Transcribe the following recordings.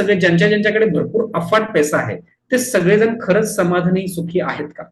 सगळे ज्यांच्या ज्यांच्याकडे भरपूर अफाट पैसा आहे ते सगळेजण खरंच समाधानी सुखी आहेत का?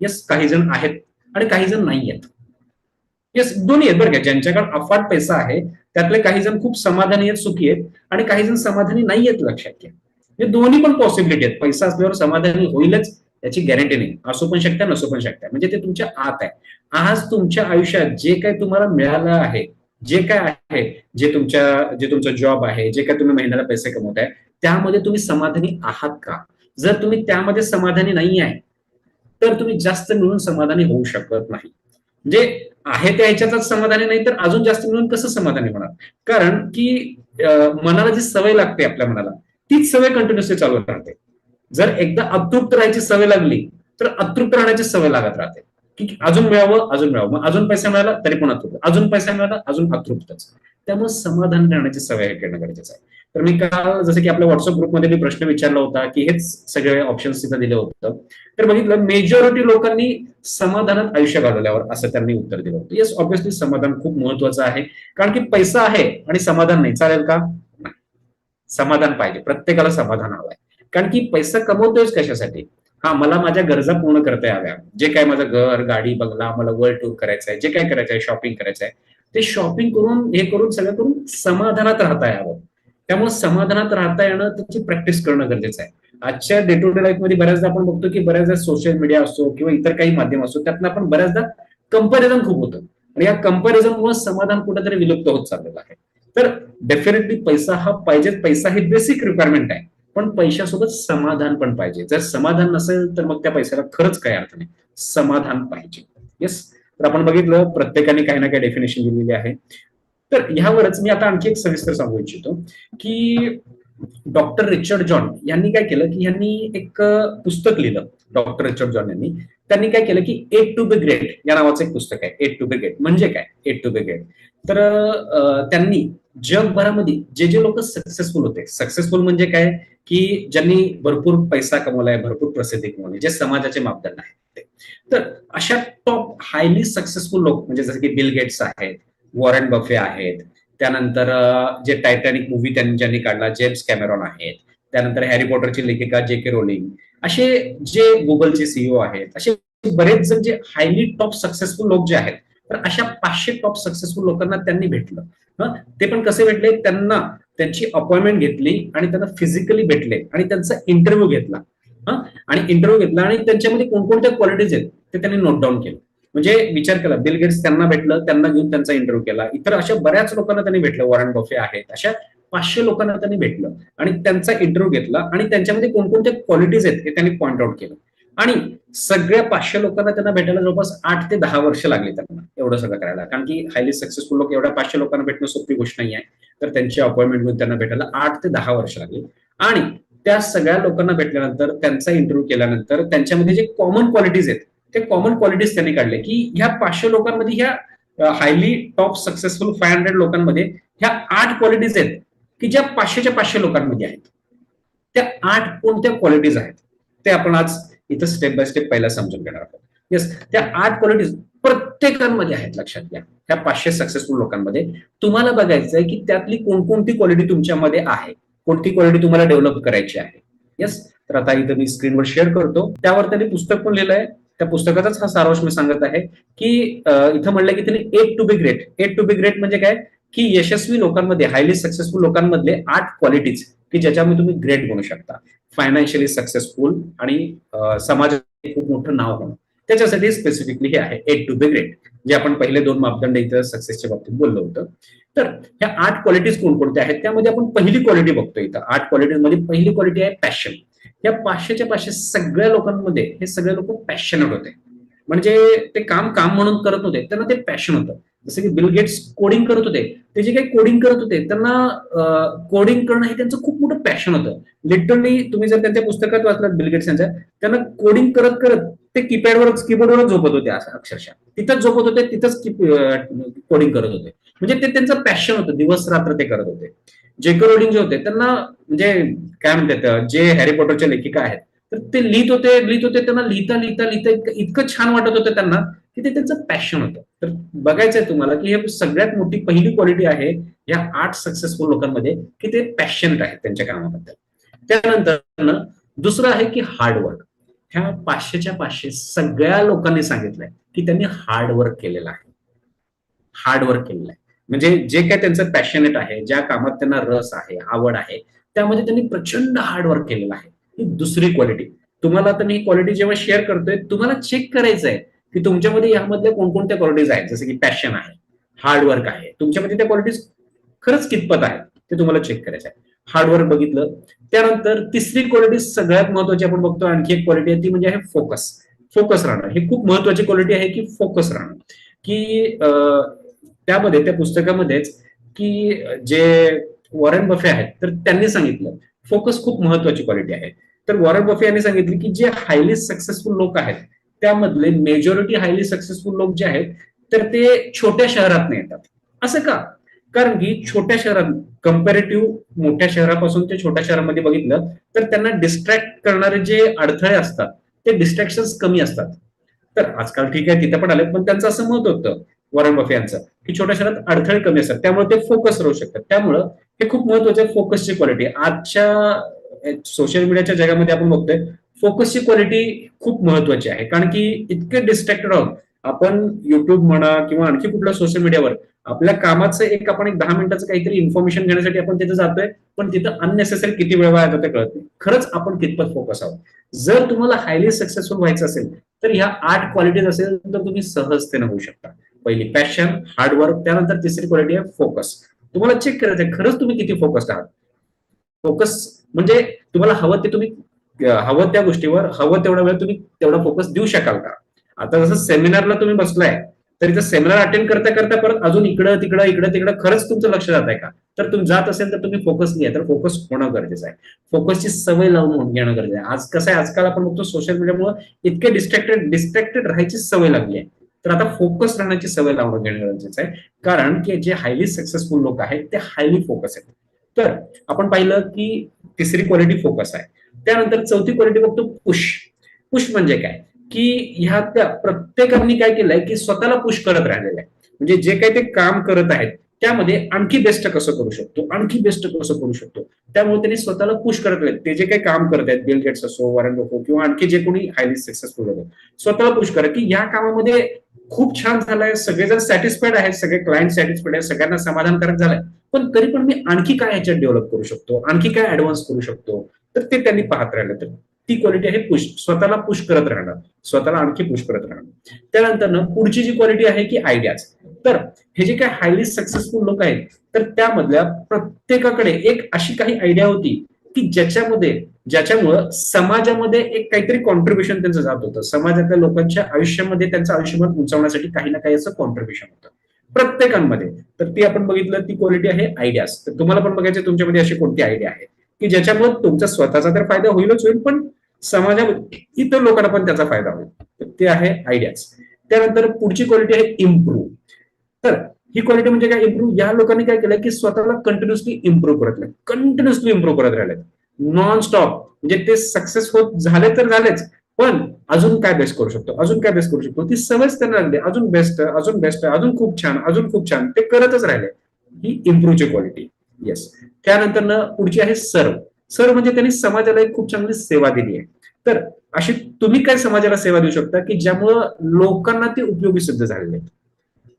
येस काही जण आहेत आणि काही जण नाही आहेत येस दोन्ही आहेत बरं का. ज्यांच्याकडे अफाट पैसा आहे त्यातले काही जण खूप समाधानी आहेत सुखी आहेत आणि काही जण समाधानी नाही आहेत लक्षात घ्या. हे दोन्ही पण पॉसिबिलिटी आहेत. पैसा असल्यावर समाधानी होईलच याची गॅरंटी नाही. असू पण शकता नसू पण शकता. म्हणजे ते तुमच्या आत आहे. आज तुमच्या आयुष्यात जे काही तुम्हाला मिळालं आहे जे काय आहे जे तुमच्या जे तुमचं जॉब आहे जे काय तुम्ही महिन्याला पैसे कमवताय त्यामध्ये तुम्ही समाधानी आहात का? जर तुम्ही त्यामध्ये समाधानी नाही आहे तर तुम्ही जास्त मिळून समाधानी होऊ शकत नाही. म्हणजे आहे त्या ह्याच्यातच समाधानी नाही तर अजून जास्त मिळून कसं समाधानी होणार? कारण की मनाला जी सवय लागते आपल्या मनाला तीच सवय कंटिन्युअसली चालू राहते. जर एकदा अतृप्त राहायची सवय लागली तर अतृप्त राहण्याची सवय लागत राहते. की अजून मिळावं अजून मिळावं. मग अजून पैसा मिळाला तरी पण अतृप्त अजून पैसा मिळाला अजून अतृप्तच त्यामुळे समाधान करण्याची सवय हे करणं गरजेचं आहे. तर मी काल जसं की आपल्या व्हॉट्सअप ग्रुपमध्ये मी प्रश्न विचारला होता की हेच सगळे ऑप्शन्स तिथं दिलं होतं. तर बघितलं मेजॉरिटी लोकांनी समाधानात आयुष्य घालवल्यावर असं त्यांनी उत्तर दिलं होतं. येस ऑब्व्हियसली समाधान खूप महत्वाचं आहे. कारण की पैसा आहे आणि समाधान नाही. चालेल का? समाधान पाहिजे. प्रत्येकाला समाधान हवं आहे कारण की पैसा कमवतोयच कशासाठी? हा मला माझ्या गरजा पूर्ण करता याव्या. जे काय माझं घर गाडी बंगला मला वर्ल्ड टूर करायचं आहे जे काय करायचं आहे शॉपिंग करायचं आहे ते शॉपिंग करून हे करून सगळं करून समाधानात राहता यावं. त्यामुळे समाधानात राहता येणं त्याची प्रॅक्टिस करणं गरजेचं आहे. आजच्या डे टू डे लाईफमध्ये बऱ्याचदा आपण बघतो की बऱ्याचदा सोशल मीडिया असो किंवा इतर काही माध्यम असो त्यातनं आपण बऱ्याचदा कंपॅरिझन खूप होतं. आणि या कंपॅरिझनमुळे समाधान कुठेतरी विलुप्त होत चाललेलं आहे. तर डेफिनेटली पैसा हा पाहिजेच. पैसा ही बेसिक रिक्वायरमेंट आहे. पण पैशासोबत समाधान पण पाहिजे. जर समाधान नसेल तर मग त्या पैशाला खरंच काही अर्थ नाही. समाधान पाहिजे. येस तर आपण बघितलं प्रत्येकाने काही ना काही डेफिनेशन दिलेली आहे. तर ह्यावरच मी आता आणखी एक सविस्तर सांगू इच्छितो की डॉक्टर रिचर्ड जॉन यांनी काय केलं? की यांनी एक पुस्तक लिहिलं. डॉक्टर रिचर्ड जॉन यांनी. त्यांनी काय केलं की एट टू बी ग्रेट या नावाचं एक पुस्तक आहे एट टू बी ग्रेट. म्हणजे काय? Eight to be great. तर त्यांनी जगभरामध्ये जे जे लोक सक्सेसफुल होते सक्सेसफुल म्हणजे काय? की ज्यांनी भरपूर पैसा कमवलाय भरपूर प्रसिद्धी कमवली जे समाजाचे मापदंड आहेत ते. तर अशा टॉप हायली सक्सेसफुल लोक म्हणजे जसं की बिल गेट्स आहेत वॉरेन बफे आहेत त्यानंतर जे टायटॅनिक मूवी त्यांनी ज्यांनी काढला जेम्स कॅमेरॉन आहेत त्यानंतर हॅरी पॉटरची लेखिका जे के रोलिंग असे जे गुगलचे सीईओ आहेत असे बरेच जण जे हायली टॉप सक्सेसफुल लोक जे आहेत तर अशा पाचशे टॉप सक्सेसफुल लोकांना त्यांनी भेटलं. ते पण कसे भेटले? त्यांना त्यांची अपॉइंटमेंट घेतली आणि त्यांना फिजिकली भेटले आणि त्यांचा इंटरव्ह्यू घेतला. आणि इंटरव्ह्यू घेतला आणि त्यांच्यामध्ये कोणकोणत्या क्वालिटीज आहेत ते त्यांनी नोट डाऊन केलं. म्हणजे विचार केला बिल गेट्स त्यांना भेटलं त्यांना घेऊन त्यांचा इंटरव्ह्यू केला. इतर अशा बऱ्याच लोकांना त्यांनी भेटलं. वॉरन बफे आहेत अशा पाचशे लोकांना त्यांनी भेटलं आणि त्यांचा इंटरव्ह्यू घेतला आणि त्यांच्यामध्ये कोणकोणत्या क्वालिटीज आहेत हे त्यांनी पॉइंट आउट केलं. आणि सगळ्या पाचशे लोकांना त्यांना भेटायला जवळपास आठ ते दहा वर्ष लागली त्यांना एवढं सगळं करायला. कारण की हायली सक्सेसफुल लोक एवढ्या पाचशे लोकांना भेटणं सोपी गोष्ट नाही आहे. तर त्यांची अपॉइंटमेंट घेऊन त्यांना भेटायला आठ ते दहा वर्ष लागली. आणि त्या सगळ्या लोकांना भेटल्यानंतर त्यांचा इंटरव्ह्यू केल्यानंतर त्यांच्यामध्ये जे कॉमन क्वालिटीज आहेत ते कॉमन क्वालिटीज त्यांनी काढले की ह्या पाचशे लोकांमध्ये ह्या highly top successful five hundred लोकांमध्ये ह्या आठ क्वालिटीज आहेत. की ज्या पाचशेच्या पाचशे लोकांमध्ये आहेत. त्या आठ कोणत्या क्वालिटीज आहेत? ते आपण आज इथं स्टेप बाय स्टेप पहिला समजून घेणार आहोत. येस त्या आठ क्वालिटीज प्रत्येकांमध्ये आहेत लक्षात घ्या. त्या पाचशे सक्सेसफुल लोकांमध्ये तुम्हाला बघायचं आहे की त्यातली कोणकोणती क्वालिटी तुमच्यामध्ये आहे? कोणती क्वालिटी तुम्हाला डेव्हलप करायची आहे? येस तर आता इथं मी स्क्रीनवर शेअर करतो. त्यावर त्यांनी पुस्तक पण लिहिलं आहे त्या पुस्तकाचाच हा सारांश मी सांगत आहे की इथं म्हणलं की त्यांनी eight to be great eight to be great म्हणजे काय? की यशस्वी लोकांमध्ये हायली सक्सेसफुल लोकांमधले आठ क्वालिटीज की ज्याच्यामध्ये तुम्ही ग्रेट बनू शकता. फायनान्शियली सक्सेसफुल आणि समाजात खूप मोठं नाव होणं. त्याच्यासाठी स्पेसिफिकली हे आहे एट टू बी ग्रेट जे आपण पहिले दोन मापदंड इथं सक्सेसच्या बाबतीत बोललो होतं. तर ह्या आठ क्वालिटीज कोणकोणत्या आहेत? त्यामध्ये आपण पहिली क्वालिटी बघतो इथं. आठ क्वालिटीजमध्ये पहिली क्वालिटी आहे पॅशन या पाचशेच्या पाचशे सगळ्या लोकांमध्ये हे सगळे लोक पॅशनेट होते. म्हणजे ते काम काम म्हणून करत होते त्यांना ते पॅशन होतं. जसं की बिल गेट्स कोडिंग करत होते ते जे काही कोडिंग करत होते त्यांना कोडिंग करणं हे त्यांचं खूप मोठं पॅशन होतं. लिटरली तुम्ही जर त्यांच्या पुस्तकात वाचलात बिल गेट्स यांच्या त्यांना कोडिंग करत करत ते कीपॅडवरच कीबोर्डवरच झोपत होते असं अक्षरशः. तिथंच झोपत होते तिथंच कोडिंग करत होते. म्हणजे ते त्यांचं पॅशन होतं दिवस रात्र ते करत होते. जे रोलिंग जे होते त्यांना म्हणजे काय म्हणतात जे हॅरी पॉटरच्या लेखिका आहेत तर ते लिहित होते लिहित होते त्यांना लिहिता लिहिता लिहिता इतकं छान वाटत होतं त्यांना की ते त्यांचं पॅशन होतं. तर बघायचंय तुम्हाला की हे सगळ्यात मोठी पहिली क्वालिटी आहे या आठ सक्सेसफुल लोकांमध्ये की ते पॅशनेट आहेत त्यांच्या कामाबद्दल. त्यानंतर दुसरं आहे की हार्डवर्क ह्या पाचशेच्या पाचशे सगळ्या लोकांनी सांगितलंय की त्यांनी हार्डवर्क केलेलं आहे. हार्डवर्क केलेलं आहे. म्हणजे जे काय त्यांचं पॅशनेट आहे ज्या कामात त्यांना रस आहे आवड आहे त्यामध्ये त्यांनी प्रचंड हार्डवर्क केलेलं आहे. ही दुसरी क्वालिटी तुम्हाला आता मी ही क्वालिटी जेव्हा शेअर करतोय तुम्हाला चेक करायचं आहे की तुमच्यामध्ये यामधल्या कोणकोणत्या क्वालिटीज आहेत? जसं की पॅशन आहे हार्डवर्क आहे. तुमच्यामध्ये त्या क्वालिटीज खरंच कितपत आहेत? ते तुम्हाला चेक करायचं आहे. हार्डवर्क बघितलं. त्यानंतर तिसरी क्वालिटी सगळ्यात महत्वाची आपण बघतो आणखी एक क्वालिटी आहे ती म्हणजे आहे फोकस फोकस राहणं. ही खूप महत्वाची क्वालिटी आहे की फोकस राहणं. की त्यामध्ये त्या पुस्तकामध्येच की जे वॉरेन बफे आहेत तर त्यांनी सांगितलं फोकस खूप महत्वाची क्वालिटी आहे. तर वॉरेन बफे यांनी सांगितले की जे हायली सक्सेसफुल लोक आहेत त्यामधले मेजॉरिटी हायली सक्सेसफुल लोक जे आहेत तर ते छोट्या शहरात येतात. असं का? कारण की छोट्या शहरात कम्पॅरेटिव्ह मोठ्या शहरापासून ते छोट्या शहरामध्ये बघितलं तर त्यांना डिस्ट्रॅक्ट करणारे जे अडथळे असतात ते डिस्ट्रॅक्शन कमी असतात. तर आजकाल ठीक आहे तिथे पण आले पण त्यांचं असं मत होतं वॉरन बफे यांचं की छोट्या शहरात अडथळे कमी असतात त्यामुळे ते फोकस राहू शकतात. त्यामुळं हे खूप महत्वाचं आहे फोकसची क्वालिटी आजच्या सोशल मीडियाच्या जगामध्ये आपण बघतोय फोकसची क्वालिटी खूप महत्वाची आहे. कारण की इतके डिस्ट्रॅक्टेड आहोत. आपण युट्यूब म्हणा किंवा आणखी कुठल्या सोशल मीडियावर आपल्या कामाचं एक आपण एक दहा मिनिटाचं काहीतरी इन्फॉर्मेशन घेण्यासाठी आपण तिथे जातोय पण तिथं अननेसेसरी किती वेळ वाया ते कळत नाही. खरंच आपण कितपत फोकस आहोत. जर तुम्हाला हायली सक्सेसफुल व्हायचं असेल तर ह्या आठ क्वालिटीज असेल तर तुम्ही सहजतेने होऊ शकता. पहिली पॅशन हार्डवर्क त्यानंतर तिसरी क्वालिटी आहे फोकस तुम्हाला चेक करायचं खरंच तुम्ही किती फोकस्ड आहात? फोकस म्हणजे तुम्हाला हवं ते तुम्ही हवं त्या गोष्टीवर हवं तेवढा वेळ तुम्ही तेवढा फोकस देऊ शकाल का? आता जसं सेमिनारला तुम्ही बसलाय तर इथं सेमिनार अटेंड करता करता परत अजून इकडं तिकडं इकडं तिकडं खरंच तुमचं लक्ष जात आहे का? तर तुम्ही जात असेल तर तुम्ही फोकस नाही तर फोकस होणं गरजेचं आहे. फोकसची सवय लावून घेणं गरजेचं आहे. आज कसं आहे आजकाल आपण बघतो सोशल मीडियामुळे इतके डिस्ट्रॅक्टेड डिस्ट्रॅक्टेड राहायची सवय लागली आहे. तर आता फोकस राहण्याची सवय लावणं घेणं गरजेचं आहे. कारण की जे हायली सक्सेसफुल लोक आहेत ते हायली फोकस आहेत. तर आपण पाहिलं की तिसरी क्वालिटी फोकस आहे. त्यानंतर चौथी क्वालिटी बघतो पुश पुश म्हणजे काय? की ह्या त्या प्रत्येकांनी काय केलंय की स्वतःला पुश करत राहिलेलं आहे म्हणजे जे काही ते काम करत आहेत त्यामध्ये आणखी बेस्ट कसं करू शकतो? आणखी बेस्ट कसं करू शकतो? त्यामुळे त्यांनी स्वतःला पुश करत राहिले ते जे काही काम करत आहेत बिल गेट्स असो वॉरन लोको किंवा आणखी जे कोणी हायली सक्सेसफुल होतं स्वतःला पुश करा की या कामामध्ये खूप छान झालंय सगळेजण सॅटिस्फाईड आहेत सगळे क्लायंट सॅटिस्फाईड आहेत सगळ्यांना समाधानकारक झालंय. पण तरी पण मी आणखी काय ह्याच्यात डेव्हलप करू शकतो? आणखी काय ऍडव्हान्स करू शकतो? तर ते त्यांनी पाहत राहिलं. तर ती क्वालिटी आहे पुश स्वतःला पुश करत राहणार स्वतःला आणखी पुश करत राहणार त्यानंतर ना पुढची जी क्वालिटी आहे की आयडियाज तर हे जे काही हायली सक्सेसफुल लोक आहेत तर त्यामधल्या प्रत्येकाकडे एक अशी काही आयडिया होती की ज्याच्यामध्ये ज्याच्यामुळं समाजामध्ये एक काहीतरी कॉन्ट्रीब्युशन त्यांचं जात होतं. समाजातल्या लोकांच्या आयुष्यामध्ये त्यांचं आयुष्यमान उंचावण्यासाठी काही ना काही असं कॉन्ट्रीब्युशन होतं. प्रत्येकांमध्ये. तर ती आपण बघितलं ती क्वालिटी आहे आयडियाज तर तुम्हाला पण बघायचं तुमच्यामध्ये अशी कोणती आयडिया आहे? की ज्याच्यामुळे तुमचा स्वतःचा तर फायदा होईलच होईल पण समाजामध्ये इतर लोकांना पण त्याचा फायदा होईल. ते आहे आयडियाज त्यानंतर पुढची क्वालिटी आहे इम्प्रूव्ह तर ही क्वालिटी म्हणजे काय इम्प्रूव्ह या लोकांनी काय केलं की स्वतःला कंटिन्युअसली इम्प्रूव्ह करत राहिले कंटिन्युअसली इम्प्रूव्ह करत राहिले नॉन स्टॉप म्हणजे ते सक्सेस होत झाले तर झालेच पण अजून काय बेस्ट करू शकतो? अजून काय बेस्ट करू शकतो? ती सवयच त्यांना लागली अजून बेस्ट अजून बेस्ट अजून खूप छान अजून खूप छान ते करतच राहिले. ही इम्प्रूव्हची क्वालिटी येस त्यानंतर ना पुढची आहे सर्व सर्व म्हणजे त्यांनी समाजाला एक खूप चांगली सेवा दिली आहे. तर अशी तुम्ही काय समाजाला सेवा देऊ शकता की ज्यामुळं लोकांना ते उपयोगी सिद्ध झालेले आहेत?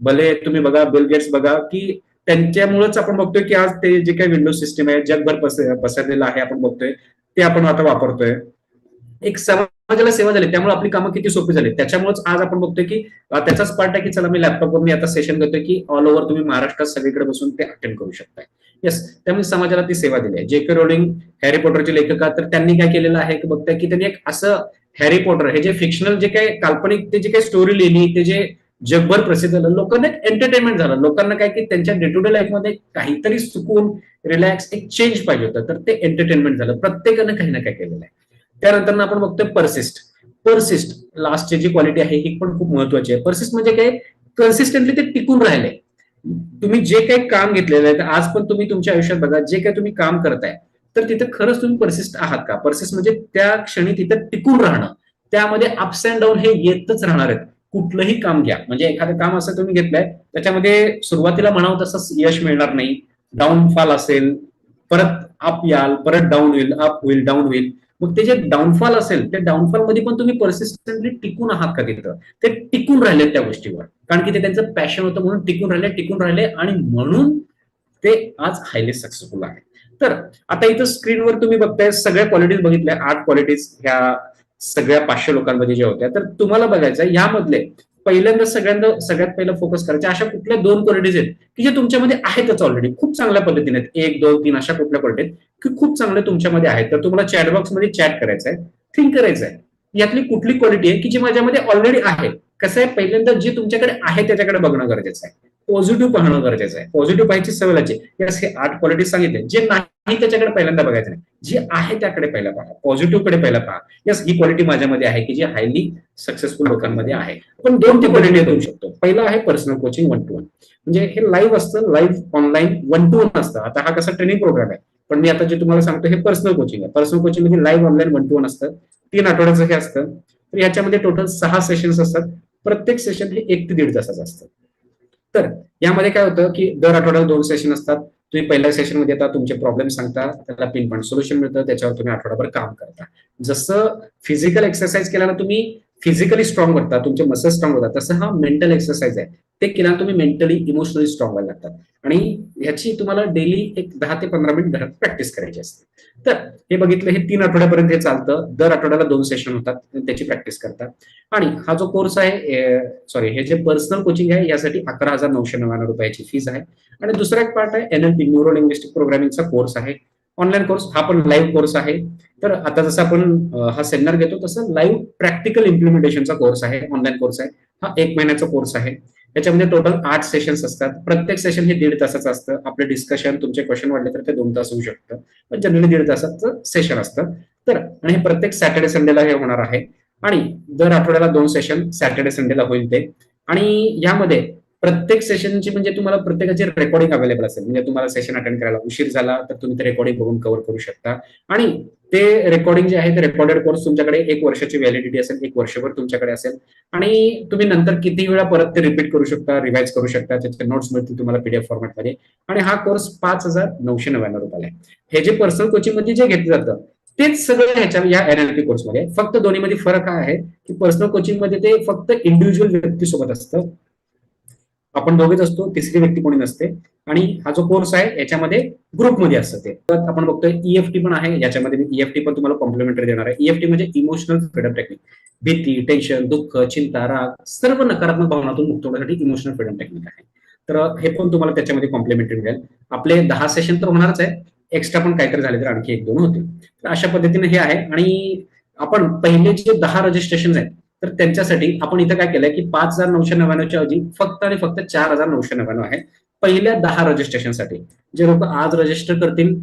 भले तुम्ही बघा बिल गेट्स बघा की त्यांच्यामुळेच आपण बघतोय की आज ते जे काही विंडो सिस्टीम आहे जगभर पसरलेलं आहे आपण बघतोय ते आपण आता वापरतोय. एक समाजाला सेवा झाली त्यामुळे आपली कामं किती सोपी झाली. त्याच्यामुळेच आज आपण बघतोय की त्याचाच पार्ट आहे की चला मी लॅपटॉपवर मी आता सेशन करतोय की ऑल ओव्हर तुम्ही महाराष्ट्रात सगळीकडे बसून ते अटेंड करू शकताय. येस त्यामुळे समाजाला ती सेवा दिली आहे. जे के रोलिंग हॅरी पॉटरचे लेखक तर त्यांनी काय केलेलं आहे की बघताय की त्यांनी एक असं हॅरी पॉटर हे जे फिक्शनल जे काही काल्पनिक ते जे काही स्टोरी लिहिली ते जे जगभर प्रसिद्ध झालं लोकांना एक एंटरटेनमेंट झालं. लोकांना काय की त्यांच्या डे टू डे लाईफमध्ये काहीतरी सुकून रिलॅक्स एक चेंज पाहिजे होतं. तर ते एंटरटेनमेंट झालं. प्रत्येकानं काही ना काय केलेलं आहे. त्यानंतर आपण बघतोय परसिस्ट परसिस्ट लास्टची जी क्वालिटी आहे ही पण खूप महत्वाची आहे. परसिस्ट म्हणजे काय? कन्सिस्टंटली ते टिकून राहिले. तुम्ही जे काही काम घेतलेलं आहे आज पण तुम्ही तुमच्या आयुष्यात बघा जे काही तुम्ही काम करताय तर तिथे खरंच तुम्ही परसिस्ट आहात का? परसिस्ट म्हणजे त्या क्षणी तिथे टिकून राहणं. त्यामध्ये अप्स अँड डाऊन हे येतच राहणार आहेत. कुठलंही काम घ्या. म्हणजे एखादं काम असं तुम्ही घेतलंय त्याच्यामध्ये सुरुवातीला म्हणावं तसंच यश मिळणार नाही. डाऊनफॉल असेल परत अप याल परत डाऊन होईल अप होईल डाऊन होईल. मग ते जे डाऊनफॉल असेल त्या डाऊनफॉलमध्ये पण तुम्ही परसिस्टंटली टिकून आहात का तिथं? ते टिकून राहिले त्या गोष्टीवर. कारण की ते त्यांचं पॅशन होतं म्हणून टिकून राहिले टिकून राहिले आणि म्हणून ते आज हायली सक्सेसफुल आहे तर आता इथं स्क्रीनवर तुम्ही बघताय सगळ्या क्वालिटीज बघितल्या आठ क्वालिटीज ह्या सगळ्या पाचशे लोकांमध्ये ज्या होत्या. तर तुम्हाला बघायचं यामधले पहिल्यांदा सगळ्यांदा सगळ्यात पहिलं फोकस करायचे. अशा कुठल्या दोन क्वालिटीज आहेत की जे तुमच्यामध्ये आहेतच ऑलरेडी खूप चांगल्या पद्धतीने आहेत. एक दोन तीन अशा कुठल्या क्वालिटी आहेत की खूप चांगल्या तुमच्यामध्ये आहेत. तर तुम्हाला चॅटबॉक्समध्ये चॅट करायचं आहे थिंक करायचं आहे. यातली कुठली क्वालिटी आहे की जी माझ्यामध्ये ऑलरेडी आहे? कसं आहे? पहिल्यांदा जे तुमच्याकडे आहे त्याच्याकडे बघणं गरजेचं आहे. पॉझिटिव्ह पाहणं गरजेचं आहे. पॉझिटिव्ह पाहायची सवय लागते हे आठ क्वालिटी सांगितले. जे नाही त्याच्याकडे पहिल्यांदा बघायचं नाही. जे आहे त्याकडे पहिला पहा. पॉझिटिव्हकडे पहिला पहा. यस ही क्वालिटी माझ्यामध्ये आहे की जी हायली सक्सेसफुल लोकांमध्ये आहे. पण दोन ते क्वालिटी देऊ शकतो. पहिला आहे personal coaching one to one म्हणजे हे लाईव्ह असतं live online one to one असतं. आता हा कसा ट्रेनिंग प्रोग्राम आहे? पण मी आता जे तुम्हाला सांगतो हे पर्सनल कोचिंग आहे. Personal कोचिंगमध्ये live online one to one असतं. तीन आठवड्याचं हे असतं. तर याच्यामध्ये टोटल सहा सेशन्स असतात. प्रत्येक सेशन हे एक ते दीड तासाचं असतं. तर यामध्ये काय होतं की दर आठवड्याला दोन सेशन असतात. तुम्ही पहिल्या सेशनमध्ये येता तुमचे प्रॉब्लेम सांगता त्याला पिन पॉईंट सोल्युशन मिळतं त्याच्यावर तुम्ही आठवडाभर काम करता. जसं फिजिकल एक्सरसाइज केल्यानं तुम्ही फिजिकली स्ट्रॉंग होता तुमचे मसल स्ट्रॉंग होतात तसं हा मेंटल एक्सरसाइज आहे. ते केल्यानं तुम्ही मेंटली इमोशनली स्ट्रॉंग व्हायला लागतात. आणि ह्याची तुम्हाला डेली एक दहा ते पंधरा मिनिट घरात प्रॅक्टिस करायची असते. तर हे बघितलं हे तीन आठवड्यापर्यंत हे चालतं. दर आठवड्याला दोन सेशन होतात त्याची प्रॅक्टिस करतात. आणि हा जो कोर्स आहे सॉरी हे जे पर्सनल कोचिंग आहे यासाठी अकरा हजार नऊशे नव्याण्णव रुपयाची फीज आहे. आणि दुसरा एक पार्ट आहे एनएलपी न्यूरो लिंग्विस्टिक प्रोग्रामिंगचा कोर्स आहे. ऑनलाईन कोर्स हा पण लाईव्ह कोर्स आहे. तर आता जसं आपण हा सेमिनार घेतो तसं लाईव्ह प्रॅक्टिकल इम्प्लिमेंटेशनचा कोर्स आहे ऑनलाईन कोर्स आहे. हा एक महिन्याचा कोर्स आहे. त्याच्यामध्ये टोटल आठ सेशन्स असतात. प्रत्येक सेशन हे दीड तासाचं असतं. आपलं डिस्कशन तुमचे क्वेश्चन वाढले तर ते दोन तास होऊ शकतं. पण जनरली दीड तासाचं सेशन असतं. तर आणि हे प्रत्येक सॅटर्डे संडेला हे होणार आहे. आणि दर आठवड्याला दोन सेशन सॅटर्डे संडेला होईल ते. आणि यामध्ये प्रत्येक सेशनची म्हणजे तुम्हाला प्रत्येकाची रेकॉर्डिंग अवेलेबल असेल. म्हणजे तुम्हाला सेशन अटेंड करायला उशीर झाला तर तुम्ही ते रेकॉर्डिंग बघून कव्हर करू शकता. आणि ते रेकॉर्डिंग जे आहे ते रेकॉर्डेड कोर्स तुमच्याकडे एक वर्षाची व्हॅलिडिटी असेल एक वर्षभर तुमच्याकडे असेल. आणि तुम्ही नंतर किती वेळा परत ते रिपीट करू शकता रिवाईज करू शकता त्याचे नोट्स मिळतील तुम्हाला पीडीएफ फॉर्मॅटमध्ये आणि हा कोर्स पाच हजार नऊशे नव्याण्णव रुपयाला आहे. हे जे पर्सनल कोचिंगमध्ये जे घेतलं जातं तेच सगळं ह्याच्या या एनएलपी कोर्समध्ये फक्त दोन्हीमध्ये फरक काय आहे की पर्सनल कोचिंगमध्ये ते फक्त इंडिव्हिज्युअल व्यक्तीसोबत असतं. आपण दोघेच असतो तिसरी व्यक्ती कोणी नसते. आणि हा जो कोर्स आहे याच्यामध्ये ग्रुपमध्ये असतं ते. तर आपण बघतोय ईएफटी पण आहे याच्यामध्ये मी ईएफटी पण तुम्हाला कॉम्प्लिमेंटरी देणार आहे. ईएफटी म्हणजे इमोशनल फ्रीडम टेक्निक भीती टेन्शन दुःख चिंता राग सर्व नकारात्मक भावनातून मुक्त होण्यासाठी इमोशनल फ्रीडम टेक्निक आहे. तर हे पण तुम्हाला त्याच्यामध्ये कॉम्प्लिमेंटरी मिळेल. आपले दहा सेशन तर होणारच आहे. एक्स्ट्रा पण काहीतरी झाले तर आणखी एक दोन होतील. तर अशा पद्धतीने हे आहे. आणि आपण पहिले जे दहा रजिस्ट्रेशन आहेत तर त्यांच्यासाठी आपण इथं काय केलंय की पाच हजार नऊशे नव्याण्णवच्या ऐवजी फक्त आणि फक्त चार हजार नऊशे नव्याण्णव आहे. पहिल्या दहा रजिस्ट्रेशनसाठी जे लोक आज रजिस्टर करतील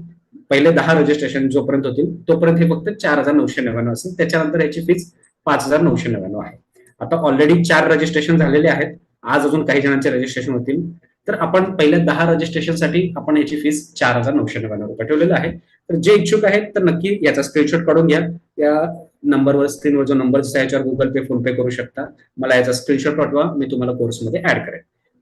पहिले दहा रजिस्ट्रेशन जोपर्यंत होतील तोपर्यंत हे फक्त चार हजार नऊशे नव्याण्णव असेल. त्याच्यानंतर याची फीस पाच हजार नऊशे नव्याण्णव आहे. आता ऑलरेडी चार रजिस्ट्रेशन झालेले आहेत. आज अजून काही जणांचे रजिस्ट्रेशन होतील. तर आपण पहिल्या दहा रजिस्ट्रेशनसाठी आपण याची फीस चार हजार नऊशे नव्याण्णव रुपये ठेवलेलं आहे. तर जे इच्छुक आहेत तर नक्की याचा स्क्रीनशॉट काढून घ्या. या नंबरवर स्क्रीनवर जो नंबर आहे याच्यावर गुगल पे फोन पे करू शकता. मला याचा स्क्रीनशॉट पाठवा मी तुम्हाला कोर्समध्ये ऍड करेन.